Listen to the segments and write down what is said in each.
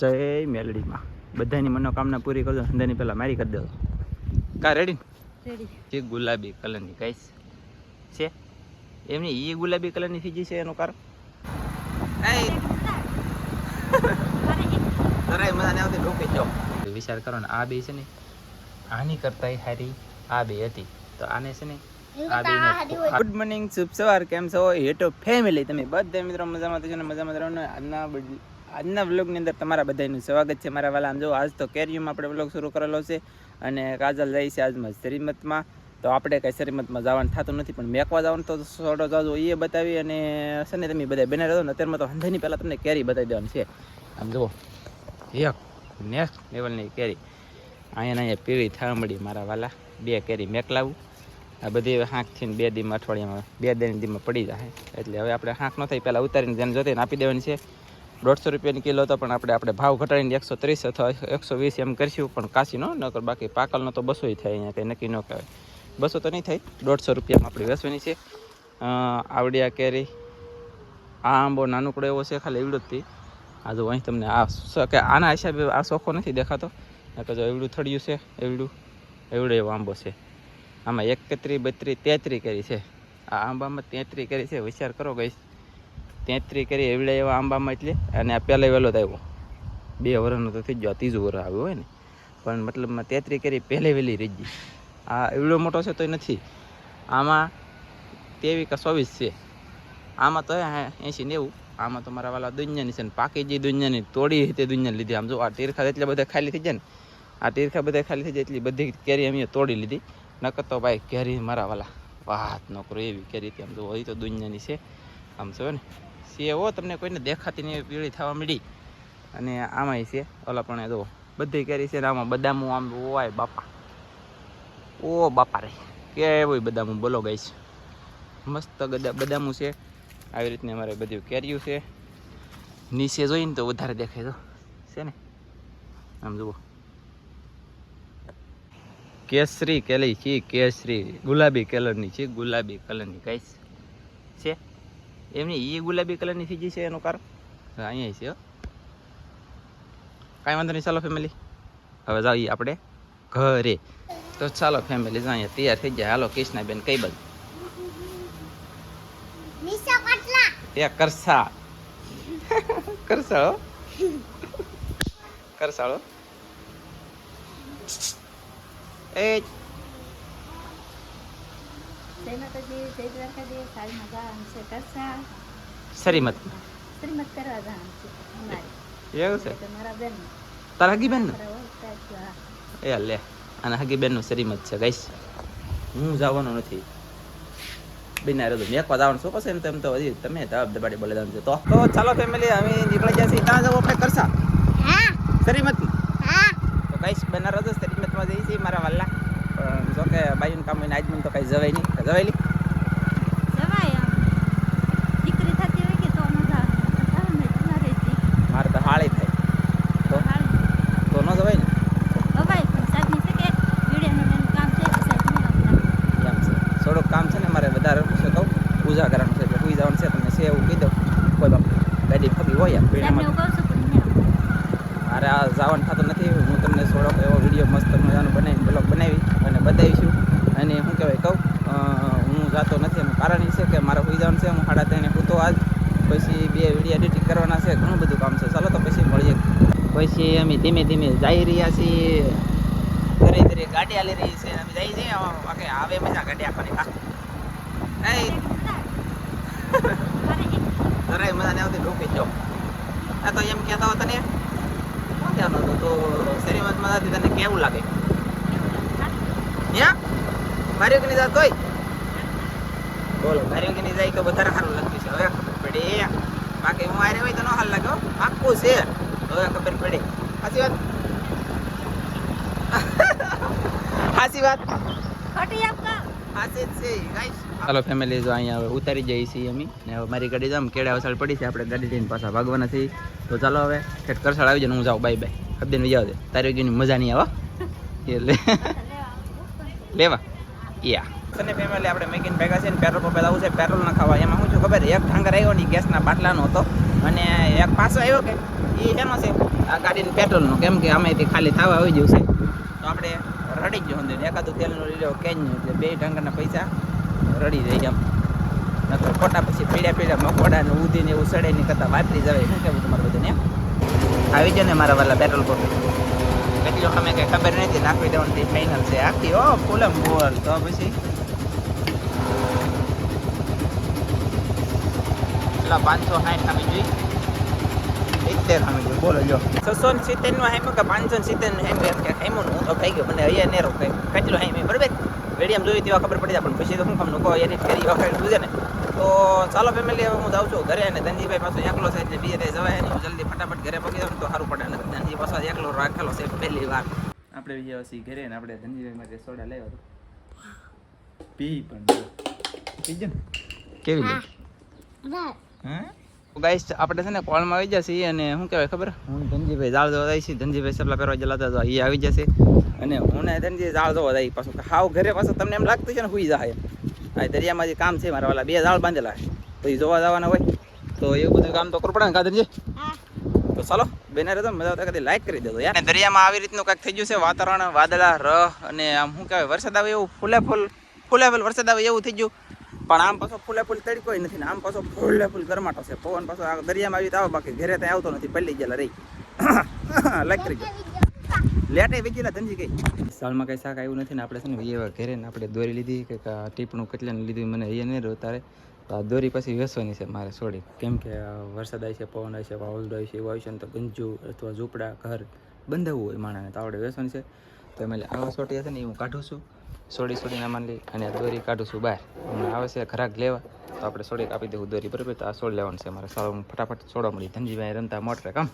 જય મેલડીમાં. બધાની મનોકામના પૂરી કરજો ધંધાની પહેલા મારી કરી દેજો કા રેડી રેડી જે ગુલાબી કલરની કઈશ. છે? એમની એ ગુલાબી કલરની ફીજી છે એનું કારણ? જરાય મજા નહીં આવતી ઢોકી જાઓ. વિચાર કરો ને આ બે છે ને આની કરતા હારી આ બે હતી. તો આને છે ને આ બે ગુડ મોર્નિંગ શુભ સવાર કેમ છો? હેટો ફેમિલી તમે બધા મિત્રો મજામાં ને? મજામાં રહો ને? આજના બધ- આજના વ્લોગની અંદર તમારા બધાનું સ્વાગત છે. મારા વાલા, આમ જો, આજ તો કેરીયુમાં આપણે વ્લોગ શરૂ કરેલો છે અને કાજલ જાય છે આજમાં શ્રીમતમાં. તો આપણે કાંઈ શ્રીમતમાં જવાનું થતું નથી, પણ મેકવા જવાનું તો સોડો જાજો એ બતાવી અને છે ને, તમે બધા બને રહો ને, અત્યારમાં તો હંધાની પહેલાં તમને કેરી બતાવી દેવાની છે. આમ જુઓ, એક નેક્સ્ટ લેવલની કેરી. અહીંયા અહીંયા પીળી થાંભળી, મારા વાલા, બે કેરી મેકલાવું. આ બધી હાંકથી બે દીમાં અઠવાડિયામાં, બે દિન દીમાં પડી જાય. એટલે હવે આપણે હાંક ન થાય, પહેલાં ઉતારીને જેને જોતી આપી દેવાની છે. દોઢસો રૂપિયાની કિલો હતો પણ આપણે આપણે ભાવ ઘટાડીને એકસો ત્રીસ અથવા એકસો વીસ એમ કરીશું, પણ કાશી નો, નકર બાકી પાકલનો તો બસો થાય અહીંયા, કંઈ નક્કી ન કહેવાય. બસો તો નહીં થાય, દોઢસો રૂપિયામાં આપણી વેચવાની છે. આવડિયા કેરી, આ આંબો નાનકડો એવો છે, ખાલી એવડું જ આ જો અહીં તમને આ કે આના હિસાબે આ સોખો નથી દેખાતો, નકર જો એવડું થડિયું છે, એવડું, એવડો એવો આંબો છે. આમાં એકત્રી, બત્રી, તેત્રી કરી છે. આ આંબામાં તેત્રી કરી છે, વિચાર કરો ગઈ તેત્રી કરી એવડે એવા આંબામાં એટલે, અને આ પહેલાં વહેલો જ આવ્યો. બે વર્ષનો તો થઈ ગયો, ત્રીજું વર આવ્યું હોય ને. પણ મતલબમાં તેત્રી કરી પહેલે વહેલી ગઈ. આ એવડો મોટો છે તોય નથી. આમાં તેવી કે ચોવીસ છે. આમાં તો એંશી નેવું. આમાં તો મારા વાલા દુનિયાની છે ને પાકી જે દુનિયાની તોડી તે દુનિયાની લીધી. આમ જો, આ તીરખા એટલે બધા ખાલી થઈ જાય ને, આ તીરખા બધા ખાલી થઈ જાય એટલી બધી કેરી અમે તોડી લીધી. નકર તો ભાઈ કેરી મારા વાલા વાત નોકરો એવી કેરી આમ જો હોય તો દુનિયાની છે. આમ છે ને. હો તમને કોઈને દેખાતી નહીં પીળી થવા મળી અને આમાંય છે, ઓલા પણ જો બધી કેરી છે ને આમાં બદામું આમ ઓવાય બાપા. ઓ બાપા રે, કેવું બદામું બોલો ગઈ છે મસ્ત બદામું છે. આવી રીતની અમારે બધું કેરીયું છે. નીચે જોઈને તો વધારે દેખાય તો. છે ને? આમ જુઓ. કેસરી કેલી છે, કેસરી. ગુલાબી કલરની છે, ગુલાબી કલરની ગાઈસ. છે? એમની એ ગુલાબી કલરની ફીજી છે એનું કારણ અહીંયા છે કાંઈ વાંધો નહીં ચાલો ફેમિલી હવે જાઈએ આપણે ઘરે. તો ચાલો ફેમિલી અહીંયા તૈયાર થઈ જાય હાલો કૃષ્ણાબેન કઈ બાજુ? એ કરસા કરસાળો. કરસાળો એ જય માતાજી જય દ્વારકાધીશ. હાલમાં જવાનું છે. કરસા સરીમત શ્રીમત કરવા જવાનું છે. અમારે. એવું છે? તો મારા બેન. તારા હગી બેન મારા ઓળખતા જ આ. એ લે. અને હગી બેનનું છે. ગાઈસ હું જવાનો નથી. બિના રહ્યો મેકવા જવાનું શું પછી? એમ તો હજી તમે જવાબ દબાડી બોલે જવાનું તો તો ચાલો ફેમિલી અમે નીકળી ગયા છીએ. ત્યાં જવું આપણે? કરસા સરીમત તો ગાઈસ બનારસ જ સરીમતમાં જઈએ છીએ. મારા વાલા. પણ જો કે બાયુન કામ હોય ને આજ તો કઈ જવાય નહીં. જવાય નહીં મારે તો હાળી થાય. તો? તો ન જવાય ને? થોડુંક કામ છે ને મારે વધારે શું છે કહું પૂજા કરવાનું છે એટલે સુઈ જવાનું છે તમને છે એવું કહી દઉં. કોઈ બાપ ગાડી ફગી હોય. મારે આ જવાનું થતું નથી. હું તમને થોડોક એવો વીડિયો મસ્ત મજાનો બનાવી બ્લોગ બનાવી. બતાવીશું. અને શું કહેવાય કહું હું જાતો નથી એનું કારણ એ છે કે મારે જવાનું છે હું સાડા ત્રણે પૂતો આજ. પછી બે વીડિયો એડિટિંગ કરવાના છે ઘણું બધું કામ છે. ચાલો તો પછી મળીએ. પછી અમે ધીમે ધીમે જઈ રહ્યા છીએ. ધીરે ધીરે ગાડી હાલી રહી છે અમે જઈ જઈએ આવે મજા ગાડી આપવાની જરાય મજા ને આવતી ઢોકી જો. આ તો એમ કહેતા હો તને. શું કહેવાનું હતું? તો શરીરમાં હતી તને કેવું લાગે? યા માર્યો કે જાત કોઈ? બોલો માર્યો કે જાય તો વધારે સારું લાગતું છે હવે ખબર પડે. બાકી હું આરે હોય તો ન હાલ લાગ્યો હો. પાક્કું છે. હવે ખબર પડે. સાચી વાત? સાચી વાત? ખોટી આપકા સાચી જ છે ગાઈસ. ચાલો ફેમિલી જો અહીંયા હવે ઉતારી જઈએ છીએ અમે. ને હવે મારી ગાડી જામ કેળા વસાડ પડી છે આપણે ગાડી લઈને પાછા ભાગવાના છીએ. તો ચાલો હવે ઠેઠ કરસાડ આવી જાય હું જાઉં બાય બાય. હબદેન વિજાવ દે તારી ગીની મજા નહીં આવે એટલે લેવા. યા. અને ફેમિલી આપણે મેકિન ભેગા છે ને પેટ્રોલ પંપે આવું છે, પેટ્રોલ ના એમાં શું છું ખબર? એક ઠાંગર આવ્યો ને ગેસના બાટલાનો હતો. અને એક પાછો આવ્યો કે એ એનો છે? આ ગાડીનું પેટ્રોલનું. કેમ કે અમે ખાલી થવા આવી જવું છે. તો આપણે રડી જ અંદર. એકાદું તેલનું લઈ લેવો કેન એટલે બે ઢંગરના પૈસા રડી જાય એમ. નકર ખોટા પછી પીળ્યા પીળ્યા મકોડા ને ઉધી ને એવું સડે નહીં કરતાં વાપરી જવાય. શું કેવું તમારું બધું એમ આવી જાય ને મારા વાલા પેટ્રોલ પંપ. એટલું અમે કંઈ ખબર નથી નાખી દેવાનું ફાઇનલ છે. આખી, ઓ, ફૂલમ બોલ. તો પછી? પેલા પાંચસો સાઠ સામે જોઈ. સિત્તેર સામે જોઈ. બોલો, જો. છસો ને સિત્તેર નો હેમ કે પાંચસો ને સિત્તેર નો હેમ કે હેમો હું તો ખાઈ ગયો, મને અહીંયા નેરો ખાઈ કેટલું હેમ બરાબર? વેડિયામ જોઈ તેવા ખબર પડી જાય, પણ પછી તો શું કામ કો એડિટ કરી વખત જોજે ને? તો ચાલો ફેમિલી હવે હું જાઉં છું ઘરે અને ધનજીભાઈ પાછો એકલો છે એટલે બીજે ત્યાં જવાય નહીં હું જલ્દી ફટાફટ ઘરે પગી જાઉં તો સારું પડે. અને ધનજી પાછો એકલો રાખેલો છે પહેલી વાર. આપણે બીજા પછી ઘરે ને આપણે ધનજીભાઈ માટે સોડા લેવા તો પી પણ. પીજો ને. કેવી લાગી હા? ગાઈસ આપણે છે ને કોલમાં આવી જશે અને શું કહેવાય ખબર? હું ધનજીભાઈ જાળ જોવા જાય છે ધનજીભાઈ સપલા પહેરવા જલાતા હતા એ આવી જશે અને હું ને ધનજી જાળ જોવા જાય પાછું. કે હાવ ઘરે પાછું તમને એમ લાગતું છે ને હુઈ જાય. આ દરિયામાં જે કામ છે મારા વાલા. બે જાળ બાંધેલા છે. તો એ જોવા જવાના હોય. તો એવું બધું કામ તો કરવું પડે ને કાદરજી? તો ચાલો બેને રહેતો મજા આવતા કદી લાઈક કરી દેજો યાર. અને દરિયામાં આવી રીતનું કાંઈક થઈ ગયું છે વાતાવરણ વાદળા રહ અને આમ શું કહેવાય વરસાદ આવે એવું ફૂલે ફૂલ ફૂલે ફૂલ વરસાદ આવે એવું થઈ ગયું. પણ આમ પાછો ફૂલે ફૂલ તડકો નથી ને આમ પાછો ફૂલે ફૂલ ગરમાટો છે. પવન પાછો આ દરિયામાં આવી તો આવે બાકી ઘરે ત્યાં આવતો નથી પલ્લી ગયેલા રહી. લાઈક કરી દો. લેટે વેચીલા ધનજી કઈ. સાલમાં કઈ શાક આવ્યું નથી ને આપણે છે ને એવા ઘરે ને આપણે દોરી લીધી કે આ ટીપણું કેટલાને લીધું મને એ નહીં રહ્યું તારે. આ દોરી પછી વેસવાની છે મારે છોડી કેમ કે વરસાદ આવે છે, પવન આવે છે, વાવાઝોડું આવે છે, એવું આવે છે ને તો ગંજુ અથવા ઝૂંપડા, ઘર બંધાવવું હોય માણસને તો આપણે વેસવાની છે. તો એમ આવા સોટી હશે ને એ હું કાઢું છું. સોડી સોડીને માની અને દોરી કાઢું છું બહાર. હમણાં આવે છે, ઘરાક લેવા. તો આપણે સોડી કાપી દેવું દોરી, બરાબર? તો આ સોડ લેવાનું છે મારે. સારું ફટાફટ સોડવા મળી. ધનજીભાઈ રમતા મોટરે, કામ.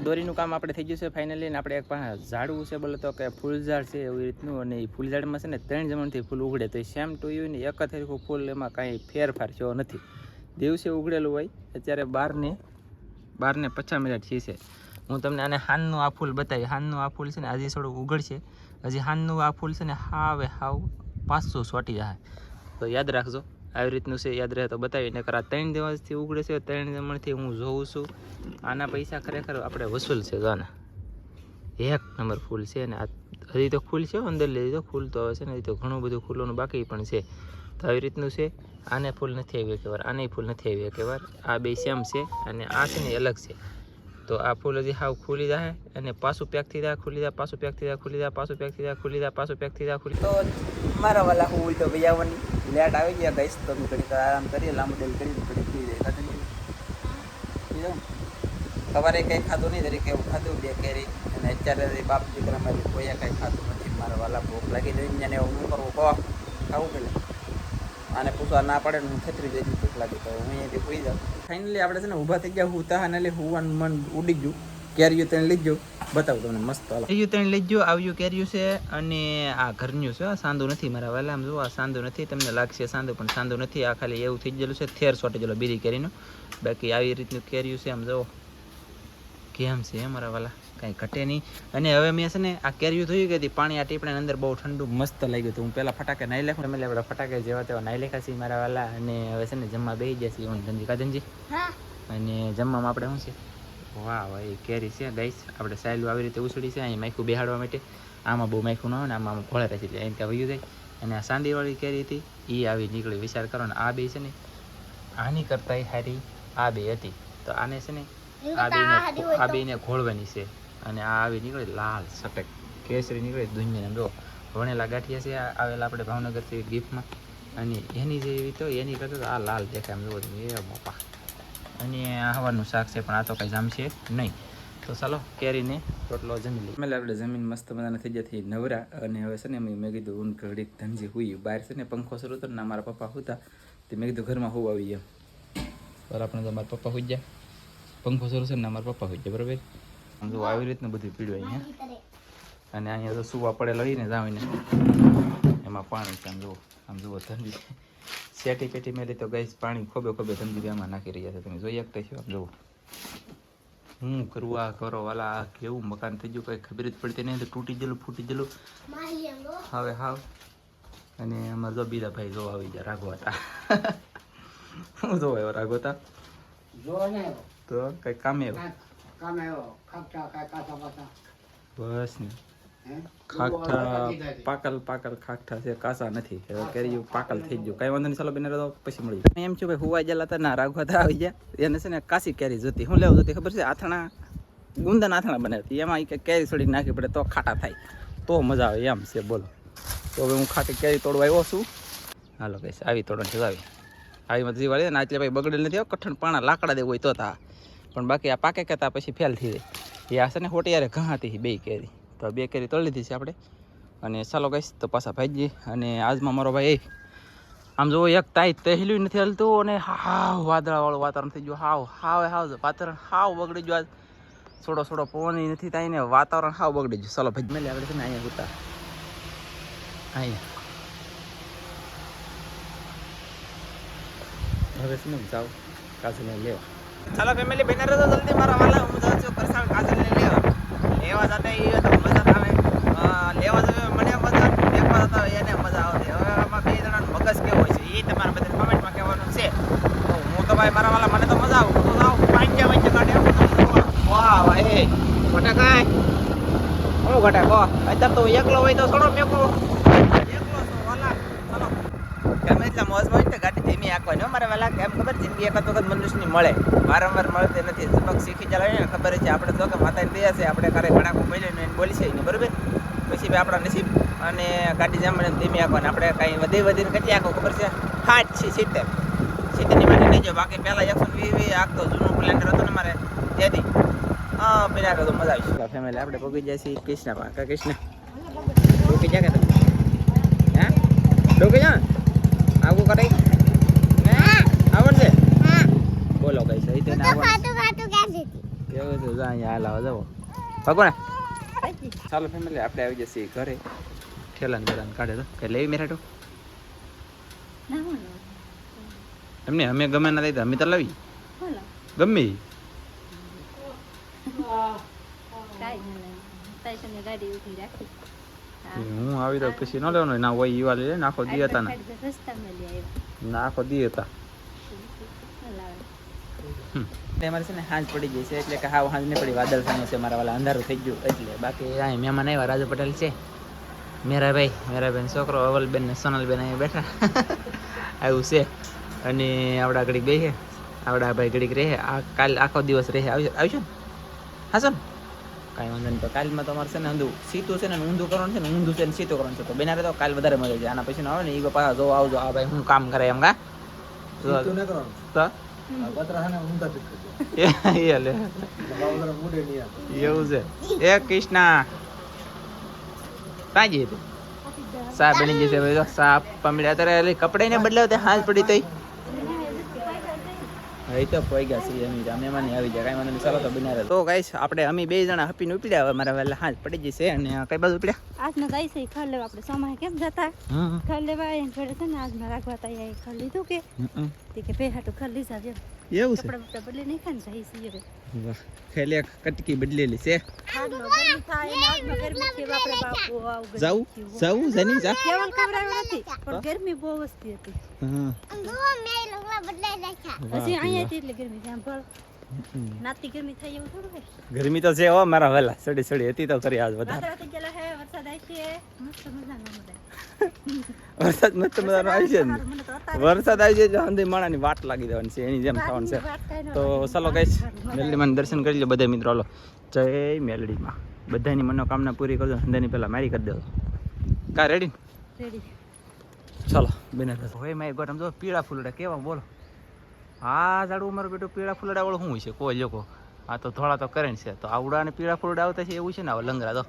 દોરીનું કામ આપણે થઈ ગયું છે ફાઇનલી અને આપણે એક પણ ઝાડવું છે બોલે તો કે ફૂલઝાડ છે એવી રીતનું અને એ ફૂલઝાડમાં છે ને ત્રણ જમણથી ફૂલ ઉગડે તો એ સેમ ટુ યુ ને એક હરખું ફૂલ એમાં કાંઈ ફેરફાર થયો નથી. દિવસે ઉગડેલું હોય, અત્યારે બારને બારને પચાસ મિનિટ છે. હું તમને આને હાનનું આ ફૂલ બતાવી હાનનું આ ફૂલ છે ને હજી થોડું ઉગડશે. હજી હાનનું આ ફૂલ છે ને હાવે હાવ પાંચસો સોટી જાય. તો યાદ રાખજો. આવી રીતનું છે, યાદ રહે તો બતાવીને આ ત્રણ દિવસથી ઉગડે છે, ત્રણ જમણથી હું જોઉં છું. આના પૈસા ખરેખર આપણે વસૂલ છે જો આના એક નંબર ફૂલ છે અને આ હજી તો ફૂલ છે અંદર લીધી તો ફૂલ તો હવે છે ને, હજી તો ઘણું બધું ફૂલોનું બાકી પણ છે. તો આવી રીતનું છે, આને ફૂલ નથી આવી એકવાર, આને ફૂલ નથી આવી એક વાર આ બે સેમ છે અને આ છે ને અલગ છે. તો આ ફૂલ હજી હાવ ખુલી જાય અને પાછું પેક થઈ જાય ખુલી જાય પાછું પેક થઈ જાય ખુલી જાય પાછું પેક થઈ જાય ખુલી જાય પાછું પેક થઈ જાય ખુલી તો મારા વાલા હું તો ભાઈ આવવાની. લેટ આવી ગયા ગઈશ તો હું ઘડી આરામ કરીએ, લાંબુ ડેલ કરી ઘડી પી જાય સવારે કંઈ ખાધું નહીં તરીકે એવું ખાધું, બે કેરી અને અત્યારે બાપ દીકરામાં કોઈએ કંઈ ખાધું નથી. મારા વાલા ભૂખ લાગી જઈને એને એવું કરવું કહો ખાવું પેલે. આને પૂછવા ના પડે હું છત્રી જઈ ભૂખ લાગી, તો હું અહીંયાથી સુઈ જાઉં. ફાઇનલી આપણે છે ને ઊભા થઈ ગયા, હું, તાહા એટલે હુવાનું મન ઉડી ગયું. કેરીયું તેને ગયો. બતાવું તમને મસ્ત કેરીયું તેને ગયો, આવ્યું કેરીયું છે અને આ ઘરનું છે સાંદું નથી મારા વાલા, આમ જો આ સાંદું નથી, તમને લાગશે સાંદું, પણ સાંદું નથી, આ ખાલી એવું થઈ ગયેલું છે, થેર સોટે ગયેલો બીરી કેરીનું. બાકી આવી રીતનું કેરીયું છે, આમ જુઓ. કેમ છે મારા વાલા? કાંઈ ઘટે નહીં. અને હવે મેં છે ને આ કેરીયું થયું કે હતી પાણી આ ટીપણે અંદર બહુ ઠંડુ મસ્ત લાગ્યું હતું. હું પહેલાં ફટાકે નાઈ લેખું એટલે આપણે ફટાકે જેવા તેવા નાઈ લેખા છીએ મારા વાલા. અને હવે છે ને જમવા બેસી ગયા છીએ હું ધનજી. કાધનજી અને જમવામાં આપણે શું છે? વાહ એ કેરી છે ગાઈસ. આપણે સાયલું આવી રીતે ઉછળી છે અહીં માયખું બેહાડવા માટે. આમાં બહુ માયખું ન હોય ને આમાં ઘોળે રહી છે એમ કે વયું જાય. અને આ સાંદીવાળી કેરી હતી એ આવી નીકળી. વિચાર કરો ને આ બે છે ને આની કરતાં હારી આ બે હતી. તો આને છે ને આ બેને આ બેને ઘોળવાની છે. અને આ આવી નીકળે લાલ સફેદ કેસરી નીકળે દુનિયાને ડો વણેલા ગાંઠિયા છે આવેલા આપણે ભાવનગરથી ગિફ્ટમાં અને એની જેવી તો એની કરતાં આ લાલ દેખાય એમ જોવો એ મોપા અને આ હવાનું શાક છે પણ આ તો કંઈ જામશે નહીં. તો ચાલો કેરીને રોટલો જમી લઈએ. એટલે આપણે જમીન મસ્ત બધાને થઈ જતી નવરા અને હવે છે ને મેં કીધું ઊન ઘડીક ધંજી હુઈ બહાર છે ને પંખો શરૂ હતો ને મારા પપ્પા હતા તે મેં કીધું ઘરમાં હું આવી એમ. બરાબર આપણે તો મારા પપ્પા હોઈ ગયા. પંખો શરૂ છે ને મારા પપ્પા હોઈ ગયા બરાબર? જો આવી રીતનું બધું પીડ્યું અહીંયા. અને અહીંયા તો સુવા પડેલો લઈને ને જાવીને એમાં પાણી છે આમ જુઓ. આમ જુઓ ધંધી. સેટી પેટી મેલી તો ગઈ પાણી ખોબે ખોબે ધંધી એમાં નાખી રહ્યા છે. તમે જોઈ શકતા છો આમ જુઓ. હું કરવું આ કરો વાલા આ કેવું મકાન થઈ ગયું કંઈ ખબર જ પડતી નહીં. તો તૂટી ગયેલું ફૂટી ગયેલું. હવે હાવ. અને અમારે જો બીજા ભાઈ જો આવી ગયા રાઘો હતા. હું જો આવ્યો રાઘો હતા તો તો કઈ કામે આવ્યો? કામ આવ્યો ખાખા કાંઈ કાચા પાછા બસ ને. ખાખઠા પાકલ પાકલ ખાખઠા છે કાસા નથી. હવે કેરીયું પાકલ થઈ ગયું. કઈ વાંધો નહીં ચાલો બેને તો પછી મળી એમ છું કે હુવા ગયેલા હતા ના રાઘવા હતા આવી ગયા. એને છે ને કાસી કેરી જોતી. હું લેવું જોતી? ખબર છે? આથણા ગુંદન આથણા બનાવતી એમાં કે કેરી થોડી નાખી પડે તો ખાટા થાય. તો મજા આવે એમ છે બોલો. તો હવે હું ખાટી કેરી તોડવા આવ્યો છું. હાલો કહીશ. આવી તોડવાની આવી. આવી મત જીવાળી ને એટલે ભાઈ બગડેલ નથી કઠણ પાણા લાકડા દેવું હોય તો તા. પણ બાકી આ પાકે કરતા પછી ફેલ થઈ જાય. એ હશે ને ખોટી યારે ઘા હતી, બે કેરી. તો બે કેરી તળી લીધી છે આપણે. અને ચાલો ગઈશ તો પાછા ભાઈ અને આજમાં મારો ભાઈ આમ જો એક તાઈ તહેલું નથી હલતું અને હાવ વાદળાવાળું વાતાવરણ થઈ ગયું. હાવ હાવ હાવ વાતાવરણ હાવ બગડી ગયું આજ. છોડો છોડો પવન નથી થાય ને વાતાવરણ હાવ બગડી ગયું. ચાલો ભાઈ, મેલે આપણે છે ને અહીંયા ઉતા અહીંયા. હવે શું જાવ કાજલને લેવા. ચાલો ફેમિલી બેનર તો જલ્દી, મારા વાલા, હું જાઉં છું પરસાળ કાજલને લેવા. લેવા જાતે એ તો મજા આવે. લેવા જવે મને મજા દેખવા જતા એને મજા આવતી. હવે આમાં બે જણાનું મગજ કેવું છે એ તમારા બધા કમેન્ટમાં કહેવાનું છે. તો હું તો ભાઈ, મારા વાલા, મને તો મજા આવું. તો જાઉં. પાંચે વચ્ચે કાઢે. વાહ ભાઈ ઘટે કાંઈ હું ઘટે કહો અત્યારે તો એકલો હોય તો થોડો મેકો એકલો છો વાલા ચલો ગમે એટલા મોજમાં હોય ને તો ગાડી ધીમી આંકવાની હો મારે વાલા કેમ જિંદગી એક વખત મનુષ્યની મળે. વારંવાર મળતી નથી. સબક શીખી ચાલે ને ખબર છે આપણે તો કે માતાની દયા છે આપણે ઘરે ઘણા મળ્યું ને એને બોલી છે ને બરાબર? પછી બી આપણા નસીબ અને ગાડી જેમ મળે એમ ધીમી આંકવાની આપણે કાંઈ વધી વધીને કેટલી આખો ખબર છે? હાથ છે સિત્તેર. સિત્તેરની માટે નહીં જો બાકી પહેલાં એકસો વીસ વીસ આખતો જૂનું પ્લેન્ડર હતું ને મારે ત્યાંથી. હા પેલા તો મજા આવી. ફેમિલી આપણે પગી જાય છીએ કૃષ્ણ પાકા કૃષ્ણ? ડોકી જાય કે તમે? હે? ડોકી જા આવું કરે આવડશે બોલો કઈ સહી તેને આવડશે એવું છે જા અહીંયા હાલ આવો જવો ભગવાન ચાલો ફેમિલી આપણે આવી જશે ઘરે. ઠેલાન બેલાન કાઢે તો. કઈ લેવી મેરાટો એમને અમે ગમે ના લઈ અમે તો લાવી. ગમે? હા. આવી તો પછી ન લેવાનું. ના હોય ઈવા વાલી લે નાખો હતા ને આગળ રસ્તામાં લઈ આવ્યા ના આખો દી હતા હલાવે. અમારે છે ને હાંજ પડી ગઈ છે એટલે કે હાવ હાંજ નહીં પડી વાદળ સામે છે મારા વાલા અંધારું થઈ ગયું એટલે બાકી અહીં મહેમાન આવ્યા રાજુ પટેલ છે. મેરા ભાઈ મેરા બેન છોકરો અવલબેન ને સોનલબેન અહીંયા બેઠા. આવ્યું છે. અને આવડા ઘડીક બે છે આવડા ભાઈ ઘડીક રહે. આ કાલ આખો દિવસ રહે. આવશે ને? હા ને કાંઈ વાંધો નહીં. તો કાલમાં તમારે છે ને ઊંધું સીતું છે ને ઊંધું કરવાનું છે ને ઊંધું છે ને સીતું કરવાનું છે. તો બેના તો કાલ વધારે મજા છે આના પછી આવે ને એ પાછા જો આવજો આ ભાઈ હું કામ કરે એમ કા? તો? એવું છે. એ કૃષ્ણા. કાંઈ જઈએ સા બની જશે હવે જો સા આપવા અત્યારે કપડા ને બદલાવ હાથ પડી તઈ હવે તો પોઈ ગયા છીએ અમે અમે મને આવી જાય કાંઈ વાંધો ચાલો તો બન્યા તો ગાઈસ આપણે અમે બે જણા હપીને ઉપડ્યા હવે મારા વહેલા હાથ પડી જશે અને કઈ બાજુ ઉપડ્યા? આજનો જાય છે ખર લેવા આપણે સમાય કેમ જતા? ખર લેવા એ જોડે છે ને આજમાં રાખવા તા એ ખર લીધું કે? કે બે હાટું ખર લીધા જેમ એવું છે? કપડા બદલી નહીં ખાને છે હવે વાહ ખેલે કટકી બદલેલી છે. ગરમી થાય ને આજમાં ગરમી છે બાપરે બાપુ આવ ગરમી જાવું જાવું જની જા કેવલ કવરાવ્યો નથી પણ ગરમી બહુ હતી. હા. પછી અહીંયા હતી એટલે ગરમી થાય ભળ. નાતી ગરમી થાય એવું થોડું ગરમી તો છે હો મારા વેલા સડી સડી હતી તો કરી આજ વધારે. વરસાદ આવી મસ્ત મજાનો આવી છે વરસાદ આવી જાય અંધી માણાની વાટ લાગી દેવાની છે એની જેમ થવાનું છે તો ચાલો મેલડી મેલડીમાં દર્શન કરી લો બધા મિત્રો લો જય મેલડીમાં બધાની મનોકામના પૂરી કરજો અંદરની પહેલાં મારી કરી દેજો કા રેડી ચાલો બેને હોય મારી ગોટ જો પીળા ફૂલડા કેવા બોલો હા જાડું ઉમર બેટું પીળા ફૂલડા વાળું શું છે કોઈ લોકો આ તો થોડા તો કરે છે તો આવડા અને પીળા ફૂલડા આવતા છે એવું છે ને હવે લંગરા તો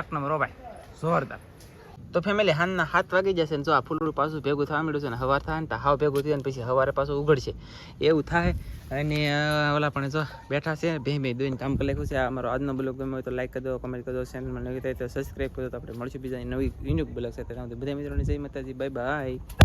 એક નંબર ભાઈ, જોરદાર. તો ફેમિલી હાનના હાથ વાગી જશે ને જો આ ફૂલડું પાછું ભેગું થવા મળ્યું છે ને હવાર થાય ને તો હાવ ભેગું થયા ને પછી હવારે પાછું ઉઘડશે. એવું થાય અને ઓલા પણ જો બેઠા છે, ભે ભે દોઈને કામ કરી લખ્યું છે. અમારો આજનો બ્લોગ ગમે તો લાઈક કરી કમેન્ટ કરી દો ચેનલમાં નવી થાય તો સબસ્ક્રાઈબ કરો તો આપણે મળશું બીજા નવી યુનિક બ્લોગ સાથે. બધા મિત્રોને જય માતાજી બાય બાય